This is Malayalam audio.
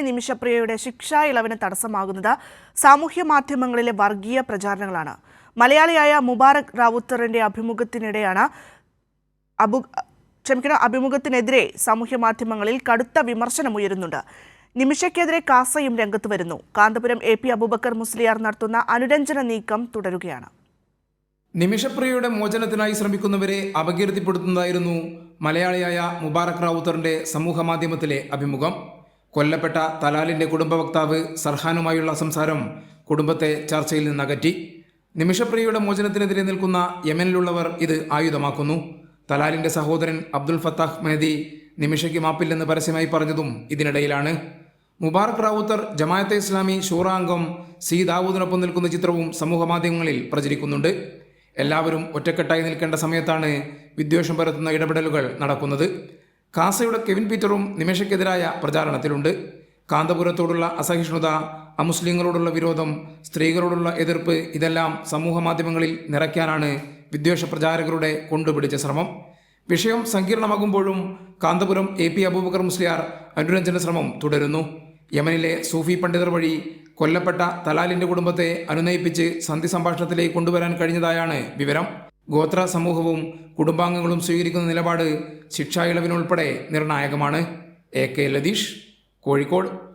നിമിഷപ്രിയയുടെ ശിക്ഷാ ഇളവിന് തടസ്സമാകുന്നത് സാമൂഹ്യ മാധ്യമങ്ങളിലെ വർഗീയ പ്രചാരണങ്ങളാണ്. മലയാളിയായ മുബാറക് റാവുത്തറിന്റെ അഭിമുഖത്തിനിടെയാണ് അബു ക്ഷമിക്കണം അഭിമുഖത്തിനെതിരെ സാമൂഹ്യ മാധ്യമങ്ങളിൽ കടുത്ത വിമർശനം ഉയരുന്നുണ്ട്. നിമിഷയ്ക്കെതിരെ കാസയും രംഗത്ത് വരുന്നു. കാന്തപുരം എ പി അബൂബക്കർ മുസ്ലിയാർ നടത്തുന്ന അനുരഞ്ജന നീക്കം തുടരുകയാണ്. നിമിഷപ്രിയയുടെ മോചനത്തിനായി ശ്രമിക്കുന്നവരെ അപകീർത്തിപ്പെടുത്തുന്നതായിരുന്നു മലയാളിയായ മുബാറക് റാവുത്തറിന്റെ സമൂഹ മാധ്യമത്തിലെ അഭിമുഖം. കൊല്ലപ്പെട്ട തലാലിന്റെ കുടുംബ വക്താവ് സർഹാനുമായുള്ള സംസാരം കുടുംബത്തെ ചർച്ചയിൽ നിന്നകറ്റി. നിമിഷപ്രിയയുടെ മോചനത്തിനെതിരെ നിൽക്കുന്ന യമനിലുള്ളവർ ഇത് ആയുധമാക്കുന്നു. തലാലിന്റെ സഹോദരൻ അബ്ദുൽ ഫത്താഹ് മെഹദി നിമിഷയ്ക്ക് മാപ്പില്ലെന്ന് പരസ്യമായി പറഞ്ഞതും ഇതിനിടയിലാണ്. മുബാറക് റാവുത്തർ ജമാഅത്തെ ഇസ്ലാമി ഷൂറാംഗം സി ദാവൂദിനൊപ്പം നിൽക്കുന്ന ചിത്രവും സമൂഹമാധ്യമങ്ങളിൽ പ്രചരിക്കുന്നുണ്ട്. എല്ലാവരും ഒറ്റക്കെട്ടായി നിൽക്കേണ്ട സമയത്താണ് വിദ്വേഷം പരത്തുന്ന ഇടപെടലുകൾ നടക്കുന്നത്. കാസയുടെ കെവിൻ പീറ്ററും നിമിഷയ്ക്കെതിരായ പ്രചാരണത്തിലുണ്ട്. കാന്തപുരത്തോടുള്ള അസഹിഷ്ണുത അമുസ്ലിങ്ങളോടുള്ള വിരോധം സ്ത്രീകളോടുള്ള എതിർപ്പ് ഇതെല്ലാം സമൂഹ മാധ്യമങ്ങളിൽ നിറയ്ക്കാനാണ് വിദ്വേഷ പ്രചാരകരുടെ കൊണ്ടുപിടിച്ച ശ്രമം. വിഷയം സങ്കീർണമാകുമ്പോഴും കാന്തപുരം എ പി അബൂബക്കർ മുസ്ലിയാർ അനുരഞ്ജന ശ്രമം തുടരുന്നു. യമനിലെ സൂഫി പണ്ഡിതർ വഴി കൊല്ലപ്പെട്ട തലാലിന്റെ കുടുംബത്തെ അനുനയിപ്പിച്ച് സന്ധി സംഭാഷണത്തിലേക്ക് കൊണ്ടുവരാൻ കഴിഞ്ഞതായാണ് വിവരം. ഗോത്ര സമൂഹവും കുടുംബാംഗങ്ങളും സ്വീകരിക്കുന്ന നിലപാട് ശിക്ഷാ ഇളവിനുൾപ്പെടെ നിർണായകമാണ്. A K Latheesh Kozhikode.